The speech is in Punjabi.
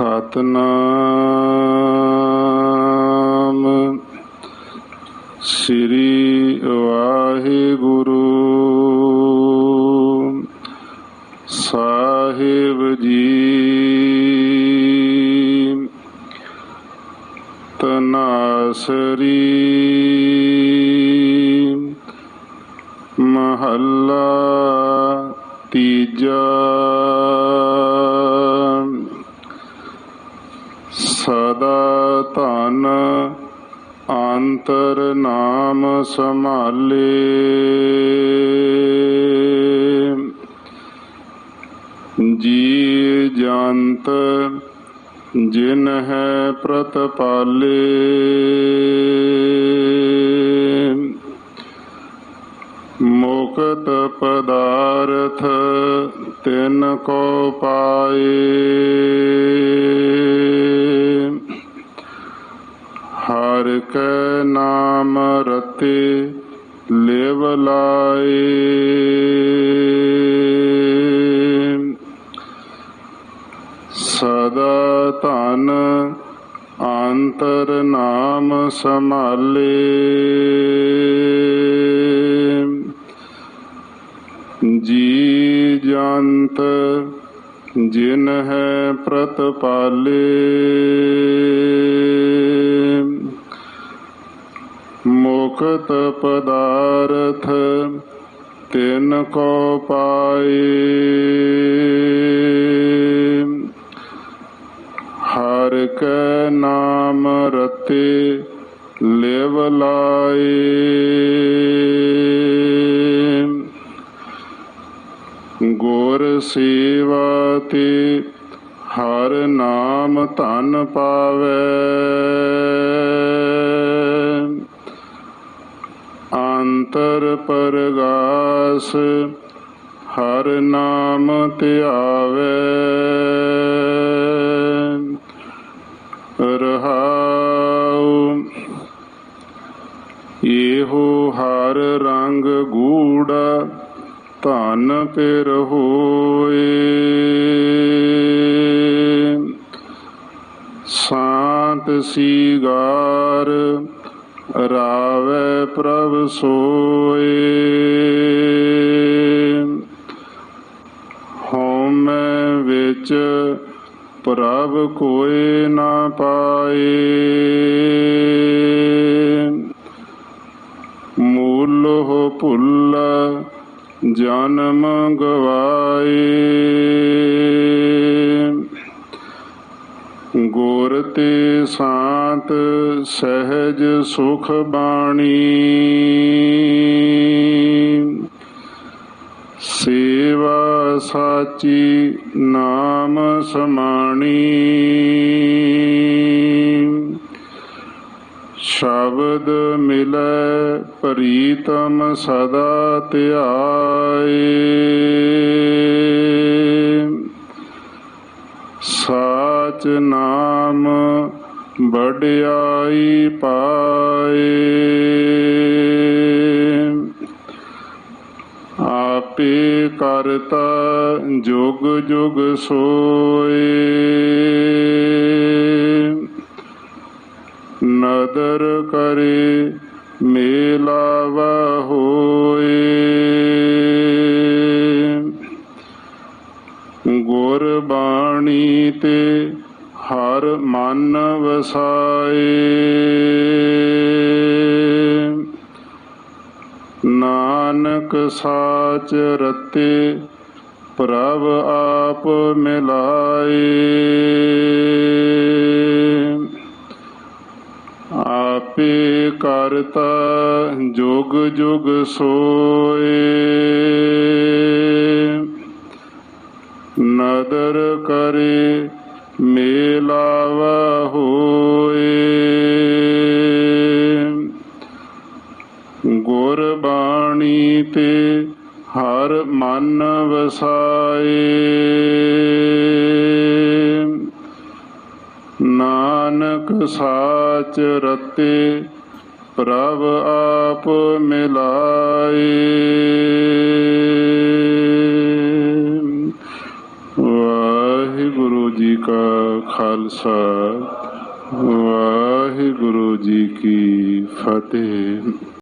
ਸਤਨਾਮ। ਸ੍ਰੀ ਵਾਹਿਗੁਰੂ। ਸਾਹਿਬ ਜੀ। ਤਨਾਸਰੀ। ਮਹੱਲਾ ਤੀਜਾ। ਅੰਤਰ ਨਾਮ ਸੰਭਾਲੇ। ਜੀ ਜੰਤ ਜਿਨ ਹੈ ਪ੍ਰਤਪਾਲੇ। ਮੁਕਤ ਪਦਾਰਥ ਤਿਨ ਕੋ ਪਾਏ। ਹਰ ਕੈ ਨਾਮ ਰਤੇ ਲਿਵ ਲਾਏ। ਸਦਾ ਧਨ ਅੰਤਰ ਨਾਮ ਸੰਭਾਲੇ। ਜੀ ਜੰਤ ਜਿਨ ਹੈ ਪ੍ਰਤਪਾਲੇ ਮੁਕਤ ਪਦਾਰਥ ਤਿਨ ਕੋ ਪਾਏ ਹਰ ਕੈ ਨਾਮ ਰਤੇ ਗੁਰ ਸੇਵਾ ਤੇ ਹਰ ਨਾਮ ਧਨ ਪਾਵੇ। ਅੰਤਰ ਪਰਗਾਸ ਹਰ ਨਾਮ ਧਿਆਵੇ। ਰਹਾਉ ਇਹੋ ਹਰ ਰੰਗ ਗੂੜਾ ਧਨ ਪਿਰ ਹੋਏ ਸਾਤ ਸੀਗਾਰ ਰਾਵੇ ਪ੍ਰਭ ਸੋਏ। ਹਉਮੈ ਵਿੱਚ ਪ੍ਰਭ ਕੋਇ ਨਾ ਪਾਏ। ਮੂਲ ਹੋ ਭੁੱਲ ਜਨਮ ਗਵਾਏ ਗੁਰ ਤੇ ਸਾਤ ਸਹਿਜ ਸੁਖ ਬਾਣੀ। ਸੇਵਾ ਸਾਚੀ ਨਾਮ ਸਮਾਣੀ। ਸ਼ਬਦ ਮਿਲੈ ਪ੍ਰੀਤਮ ਸਦਾ ਧਿਆਏ। ਸਾਚ ਨਾਮ ਬੜਿਆਈ ਪਾਏ। ਆਪੇ ਕਰਤਾ ਜੁਗ ਜੁਗ ਸੋਏ। ਨਦਰ ਕਰੇ, ਮੇਲਾਵਾ ਹੋਏ। ਗੁਰ ਬਾਣੀ ਤੇ ਹਰ ਮਨ ਵਸਾਏ। ਨਾਨਕ ਸਾਚ ਰਤੇ, ਪ੍ਰਭ ਆਪ ਮਿਲਾਏ। ਆਪੇ ਕਰਤਾ ਜੁਗ ਜੁਗ ਸੋਏ। ਨਦਰ ਕਰੇ ਮੇਲਾਵਾ ਹੋਏ। ਗੁਰ ਬਾਣੀ ਤੇ ਹਰ ਮਨ ਵਸਾਏ। ਨਾਨਕ ਸਾਚ ਰਤੇ, ਪ੍ਰਭ ਆਪ ਮਿਲਾਏ। ਵਾਹਿਗੁਰੂ ਵਾਹਿਗੁਰੂ ਜੀ ਕਾ ਖਾਲਸਾ, ਵਾਹਿਗੁਰੂ ਜੀ ਕੀ ਫਤਿਹ।